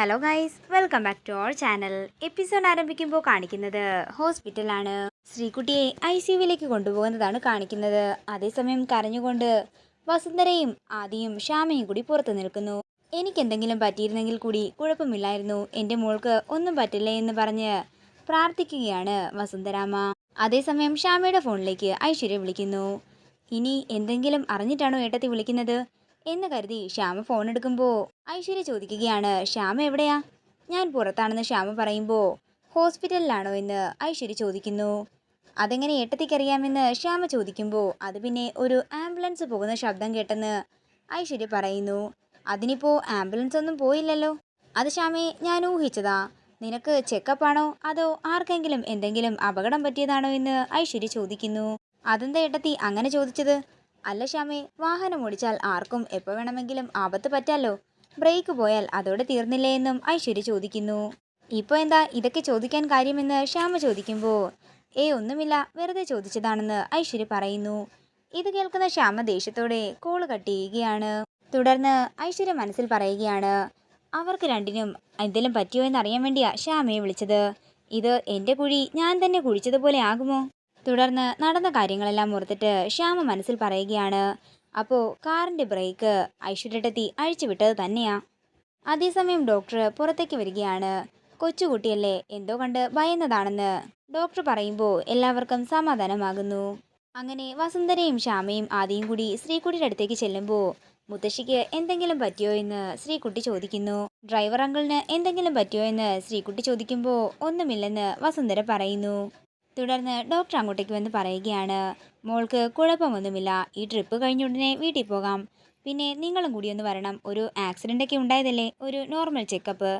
Hello guys welcome back to our channel episode ആരംഭിക്കുമ്പോൾ കാണിക്കുന്നത് ഹോസ്പിറ്റലാണ്. ശ്രീകുട്ടിയെ ഐ സി യുവിലേക്ക് കൊണ്ടുപോകുന്നതാണ് കാണിക്കുന്നത്. അതേസമയം കരഞ്ഞുകൊണ്ട് വസുന്ധരയും ആദിയും ശ്യാമയും കൂടി പുറത്തു നിൽക്കുന്നു. എനിക്കെന്തെങ്കിലും പറ്റിയിരുന്നെങ്കിൽ കൂടി കുഴപ്പമില്ലായിരുന്നു. എന്റെ മോൾക്ക് ഒന്നും പറ്റില്ല എന്ന് പറഞ്ഞ് പ്രാർത്ഥിക്കുകയാണ് വസുന്ധരാമ്മ അതേസമയം ശ്യാമയുടെ ഫോണിലേക്ക് ഐശ്വര്യ വിളിക്കുന്നു. ഇനി എന്തെങ്കിലും അറിഞ്ഞിട്ടാണോ ഏട്ടത്തി വിളിക്കുന്നത്? എന്ന് കരുതി ശ്യാമ ഫോൺ എടുക്കുമ്പോൾ ഐശ്വര്യ ചോദിക്കുകയാണ് ശ്യാമ എവിടെയാ? ഞാൻ പുറത്താണെന്ന് ശ്യാമ പറയുമ്പോൾ ഹോസ്പിറ്റലിലാണോ എന്ന് ഐശ്വര്യ ചോദിക്കുന്നു. അതെങ്ങനെ ഏട്ടത്തിക്കറിയാമെന്ന് ശ്യാമ ചോദിക്കുമ്പോൾ അത് പിന്നെ ഒരു ആംബുലൻസ് പോകുന്ന ശബ്ദം കേട്ടെന്ന് ഐശ്വര്യ പറയുന്നു. അതിനിപ്പോൾ ആംബുലൻസ് ഒന്നും പോയില്ലല്ലോ. അത് ശ്യാമയെ ഞാൻ ഊഹിച്ചതാ. നിനക്ക് ചെക്കപ്പ് ആണോ? അതോ ആർക്കെങ്കിലും എന്തെങ്കിലും അപകടം പറ്റിയതാണോ? എന്ന് ഐശ്വര്യ ചോദിക്കുന്നു. അതെന്താ ഏട്ടത്തി അങ്ങനെ ചോദിച്ചത്? അല്ല ശ്യാമേ വാഹനം ഓടിച്ചാൽ ആർക്കും എപ്പോൾ വേണമെങ്കിലും ആപത്ത് പറ്റാലോ? ബ്രേക്ക് പോയാൽ അതോടെ തീർന്നില്ലേ എന്നും ഐശ്വര്യ ചോദിക്കുന്നു. ഇപ്പോൾ എന്താ ഇതൊക്കെ ചോദിക്കാൻ കാര്യമെന്ന് ശ്യാമ ചോദിക്കുമ്പോൾ ഏ ഒന്നുമില്ല വെറുതെ ചോദിച്ചതാണെന്ന് ഐശ്വര്യ പറയുന്നു. ഇത് കേൾക്കുന്ന ശ്യാമ ദേഷ്യത്തോടെ കോൾ കട്ട് ചെയ്യുകയാണ്. തുടർന്ന് ഐശ്വര്യ മനസ്സിൽ പറയുകയാണ് അവർക്ക് രണ്ടിനും എന്തെങ്കിലും പറ്റിയോ എന്നറിയാൻ വേണ്ടിയാ ശ്യാമയെ വിളിച്ചത്. ഇത് എന്റെ കുഴി ഞാൻ തന്നെ കുഴിച്ചതുപോലെ ആകുമോ? തുടർന്ന് നടന്ന കാര്യങ്ങളെല്ലാം ഓർത്തിട്ട് ശ്യാമ മനസ്സിൽ പറയുകയാണ് അപ്പോൾ കാറിന്റെ ബ്രേക്ക് ഐശ്വര്യട്ടെത്തി അഴിച്ചുവിട്ടത് തന്നെയാ. അതേസമയം ഡോക്ടർ പുറത്തേക്ക് വരികയാണ് കൊച്ചുകുട്ടിയല്ലേ എന്തോ കണ്ട് ഭയന്നതാണെന്ന്. ഡോക്ടർ പറയുമ്പോൾ എല്ലാവർക്കും സമാധാനമാകുന്നു. അങ്ങനെ വസുന്ധരയും ശ്യാമയും ആദ്യം കൂടി ശ്രീകുട്ടിയുടെ അടുത്തേക്ക് ചെല്ലുമ്പോൾ മുത്തശ്ശിക്ക് എന്തെങ്കിലും പറ്റിയോ എന്ന് ശ്രീകുട്ടി ചോദിക്കുന്നു. ഡ്രൈവർ അങ്കിളിന് എന്തെങ്കിലും പറ്റിയോ എന്ന് ശ്രീകുട്ടി ചോദിക്കുമ്പോൾ ഒന്നുമില്ലെന്ന് വസുന്ധര പറയുന്നു. തുടർന്ന് ഡോക്ടർ അങ്ങോട്ടേക്ക് വന്ന് പറയുകയാണ് മോൾക്ക് കുഴപ്പമൊന്നുമില്ല. ഈ ട്രിപ്പ് കഴിഞ്ഞ ഉടനെ വീട്ടിൽ പോകാം. പിന്നെ നിങ്ങളും കൂടി ഒന്ന് വരണം. ഒരു ആക്സിഡന്റ് ഒക്കെ ഉണ്ടായതല്ലേ? ഒരു നോർമൽ ചെക്കപ്പ്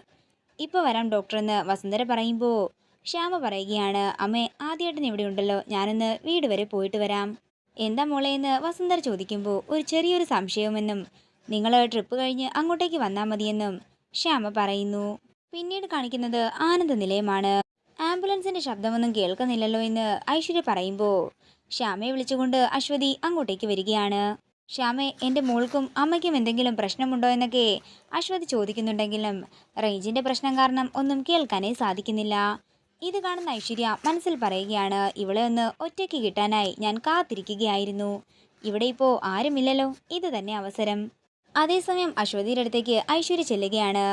ഇപ്പോൾ വരാം ഡോക്ടർ എന്ന് വസുന്ധര പറയുമ്പോൾ ശ്യാമ പറയുകയാണ് അമ്മേ ആദ്യമായിട്ട് ഇവിടെ ഉണ്ടല്ലോ. ഞാനൊന്ന് വീട് വരെ പോയിട്ട് വരാം. എന്താ മോളെ എന്ന് വസുന്ധര ചോദിക്കുമ്പോൾ ഒരു ചെറിയൊരു സംശയമെന്നും നിങ്ങൾ ട്രിപ്പ് കഴിഞ്ഞ് അങ്ങോട്ടേക്ക് വന്നാൽ മതിയെന്നും ശ്യാമ പറയുന്നു. പിന്നീട് കാണിക്കുന്നത് ആനന്ദ നിലയമാണ്. ആംബുലൻസിന്റെ ശബ്ദമൊന്നും കേൾക്കുന്നില്ലല്ലോ എന്ന് ഐശ്വര്യ പറയുമ്പോൾ ശ്യാമയെ വിളിച്ചുകൊണ്ട് അശ്വതി അങ്ങോട്ടേക്ക് വരികയാണ്. ശ്യാമെ എന്റെ മോൾക്കും അമ്മയ്ക്കും എന്തെങ്കിലും പ്രശ്നമുണ്ടോ എന്നൊക്കെ അശ്വതി ചോദിക്കുന്നുണ്ടെങ്കിലും റേഞ്ചിന്റെ പ്രശ്നം കാരണം ഒന്നും കേൾക്കാനേ സാധിക്കുന്നില്ല. ഇത് കാണുന്ന ഐശ്വര്യ മനസ്സിൽ പറയുകയാണ് ഇവളെ ഒന്ന് ഒറ്റയ്ക്ക് കിട്ടാനായി ഞാൻ കാത്തിരിക്കുകയായിരുന്നു. ഇവിടെ ഇപ്പോൾ ആരുമില്ലല്ലോ. ഇത് തന്നെ അവസരം. അതേസമയം അശ്വതിയുടെ അടുത്തേക്ക് ഐശ്വര്യ ചെല്ലുകയാണ്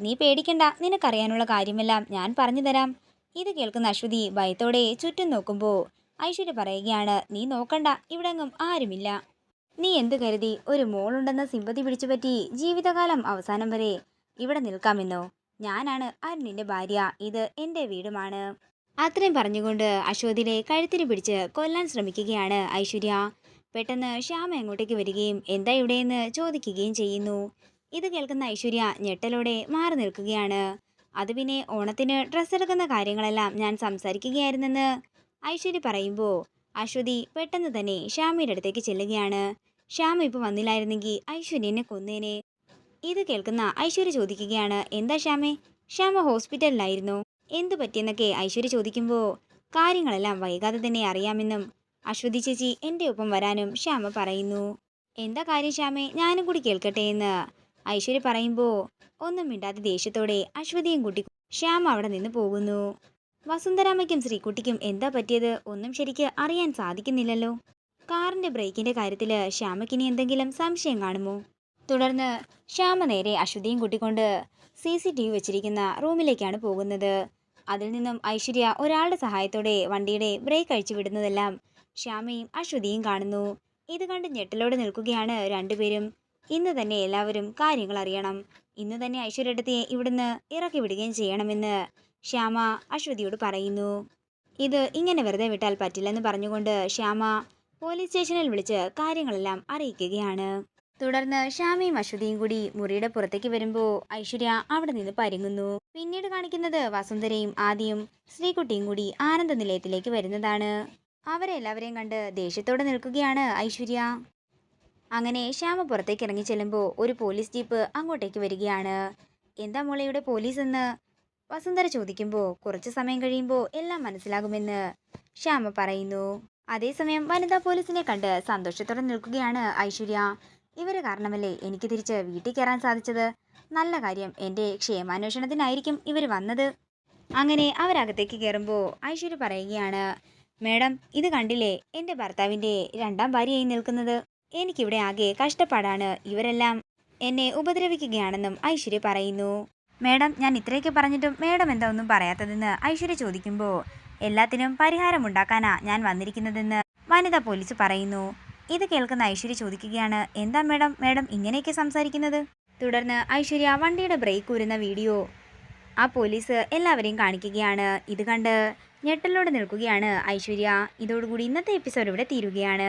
നീ പേടിക്കണ്ട. നിനക്കറിയാനുള്ള കാര്യമെല്ലാം ഞാൻ പറഞ്ഞു തരാം. ഇത് കേൾക്കുന്ന അശ്വതി ഭയത്തോടെ ചുറ്റും നോക്കുമ്പോൾ ഐശ്വര്യ പറയുകയാണ് നീ നോക്കണ്ട ഇവിടെങ്ങും ആരുമില്ല. നീ എന്ത് കരുതി? ഒരു മോളുണ്ടെന്ന സിമ്പതി പിടിച്ചു പറ്റി ജീവിതകാലം അവസാനം വരെ ഇവിടെ നിൽക്കാമെന്നോ? ഞാനാണ് അരുണിന്റെ ഭാര്യ ഇത് എന്റെ വീടുമാണ്. അത്രയും പറഞ്ഞുകൊണ്ട് അശ്വതിയെ കഴുത്തിന് പിടിച്ച് കൊല്ലാൻ ശ്രമിക്കുകയാണ് ഐശ്വര്യ. പെട്ടെന്ന് ശ്യാമ എങ്ങോട്ടേക്ക് വരികയും എന്താ ഇവിടെയെന്ന് ചോദിക്കുകയും ചെയ്യുന്നു. ഇത് കേൾക്കുന്ന ഐശ്വര്യ ഞെട്ടലോടെ മാറി നിൽക്കുകയാണ്. അത് പിന്നെ ഓണത്തിന് ഡ്രസ്സ് എടുക്കുന്ന കാര്യങ്ങളെല്ലാം ഞാൻ സംസാരിക്കുകയായിരുന്നെന്ന് ഐശ്വര്യ പറയുമ്പോൾ അശ്വതി പെട്ടെന്ന് തന്നെ ശ്യാമിയുടെ അടുത്തേക്ക് ചെല്ലുകയാണ്. ശ്യാമ ഇപ്പോൾ വന്നില്ലായിരുന്നെങ്കിൽ ഐശ്വര്യനെ കൊന്നേനെ. ഇത് കേൾക്കുന്ന ഐശ്വര്യ ചോദിക്കുകയാണ് എന്താ ശ്യാമേ? ശ്യാമ ഹോസ്പിറ്റലിലായിരുന്നു. എന്തു പറ്റിയെന്നൊക്കെ ഐശ്വര്യ ചോദിക്കുമ്പോൾ കാര്യങ്ങളെല്ലാം വൈകാതെ തന്നെ അറിയാമെന്നും അശ്വതി ചേച്ചി എന്റെ ഒപ്പം വരാനും ശ്യാമ പറയുന്നു. എന്താ കാര്യം ശ്യാമേ? ഞാനും കൂടി കേൾക്കട്ടെ എന്ന് ഐശ്വര്യ പറയുമ്പോൾ ഒന്നും മിണ്ടാതെ ദേഷ്യത്തോടെ അശ്വതിയും കുട്ടി ശ്യാം അവിടെ നിന്ന് പോകുന്നു. വസുന്ധരാമയ്ക്കും ശ്രീകുട്ടിക്കും എന്താ പറ്റിയത്? ഒന്നും ശരിക്ക് അറിയാൻ സാധിക്കുന്നില്ലല്ലോ. കാറിന്റെ ബ്രേക്കിന്റെ കാര്യത്തിൽ ശ്യാമയ്ക്കിനി എന്തെങ്കിലും സംശയം കാണുമോ? തുടർന്ന് ശ്യാമ നേരെ അശ്വതിയും കൂട്ടിക്കൊണ്ട് സി സി ടി വി വെച്ചിരിക്കുന്ന റൂമിലേക്കാണ് പോകുന്നത്. അതിൽ നിന്നും ഐശ്വര്യ ഒരാളുടെ സഹായത്തോടെ വണ്ടിയുടെ ബ്രേക്ക് അഴിച്ചു വിടുന്നതെല്ലാം ശ്യാമയും അശ്വതിയും കാണുന്നു. ഇത് കണ്ട് ഞെട്ടലോടെ നിൽക്കുകയാണ് രണ്ടുപേരും. ഇന്ന് തന്നെ എല്ലാവരും കാര്യങ്ങൾ അറിയണം. ഇന്ന് തന്നെ ഐശ്വര്യടത്തെ ഇവിടുന്ന് ഇറക്കി വിടുകയും ചെയ്യണമെന്ന് ശ്യാമ അശ്വതിയോട് പറയുന്നു. ഇത് ഇങ്ങനെ വെറുതെ വിട്ടാൽ പറ്റില്ലെന്ന് പറഞ്ഞുകൊണ്ട് ശ്യാമ പോലീസ് സ്റ്റേഷനിൽ വിളിച്ച് കാര്യങ്ങളെല്ലാം അറിയിക്കുകയാണ്. തുടർന്ന് ശ്യാമയും അശ്വതിയും കൂടി മുറിയുടെ പുറത്തേക്ക് വരുമ്പോൾ ഐശ്വര്യ അവിടെ നിന്ന് പരുങ്ങുന്നു. പിന്നീട് കാണിക്കുന്നത് വസുന്ധരയും ആദ്യം ശ്രീകുട്ടിയും കൂടി ആനന്ദ നിലയത്തിലേക്ക് വരുന്നതാണ്. അവരെല്ലാവരെയും കണ്ട് ദേഷ്യത്തോടെ നിൽക്കുകയാണ് ഐശ്വര്യ. അങ്ങനെ ശ്യാമ പുറത്തേക്ക് ഇറങ്ങി ചെല്ലുമ്പോൾ ഒരു പോലീസ് ജീപ്പ് അങ്ങോട്ടേക്ക് വരികയാണ്. എന്താ മോളയുടെ പോലീസ് എന്ന്? വസുന്ധര ചോദിക്കുമ്പോൾ കുറച്ച് സമയം കഴിയുമ്പോൾ എല്ലാം മനസ്സിലാകുമെന്ന് ശ്യാമ പറയുന്നു. അതേസമയം വനിതാ പോലീസിനെ കണ്ട് സന്തോഷത്തോടെ നിൽക്കുകയാണ് ഐശ്വര്യ. ഇവർ കാരണമല്ലേ എനിക്ക് തിരിച്ച് വീട്ടിൽ കയറാൻ സാധിച്ചത്? നല്ല കാര്യം എന്റെ ക്ഷേമാന്വേഷണത്തിനായിരിക്കും ഇവർ വന്നത്. അങ്ങനെ അവരകത്തേക്ക് കയറുമ്പോൾ ഐശ്വര്യ പറയുകയാണ് മേഡം ഇത് കണ്ടില്ലേ? എന്റെ ഭർത്താവിന്റെ രണ്ടാം ഭാര്യയായി നിൽക്കുന്നത്. എനിക്കിവിടെ ആകെ കഷ്ടപ്പാടാണ്. ഇവരെല്ലാം എന്നെ ഉപദ്രവിക്കുകയാണെന്നും ഐശ്വര്യ പറയുന്നു. മേഡം ഞാൻ ഇത്രയൊക്കെ പറഞ്ഞിട്ടും മേഡം എന്താ ഒന്നും പറയാത്തതെന്ന് ഐശ്വര്യ ചോദിക്കുമ്പോൾ എല്ലാത്തിനും പരിഹാരമുണ്ടാക്കാനാ ഞാൻ വന്നിരിക്കുന്നതെന്ന് വനിതാ പോലീസ് പറയുന്നു. ഇത് കേൾക്കുന്ന ഐശ്വര്യ ചോദിക്കുകയാണ് എന്താ മേഡം മേഡം ഇങ്ങനെയൊക്കെ സംസാരിക്കുന്നത്? തുടർന്ന് ഐശ്വര്യ വണ്ടിയുടെ ബ്രേക്ക് ഊരുന്ന വീഡിയോ ആ പോലീസ് എല്ലാവരെയും കാണിക്കുകയാണ്. ഇത് കണ്ട് ഞെട്ടലോടെ നിൽക്കുകയാണ് ഐശ്വര്യ. ഇതോടുകൂടി ഇന്നത്തെ എപ്പിസോഡ് ഇവിടെ തീരുകയാണ്.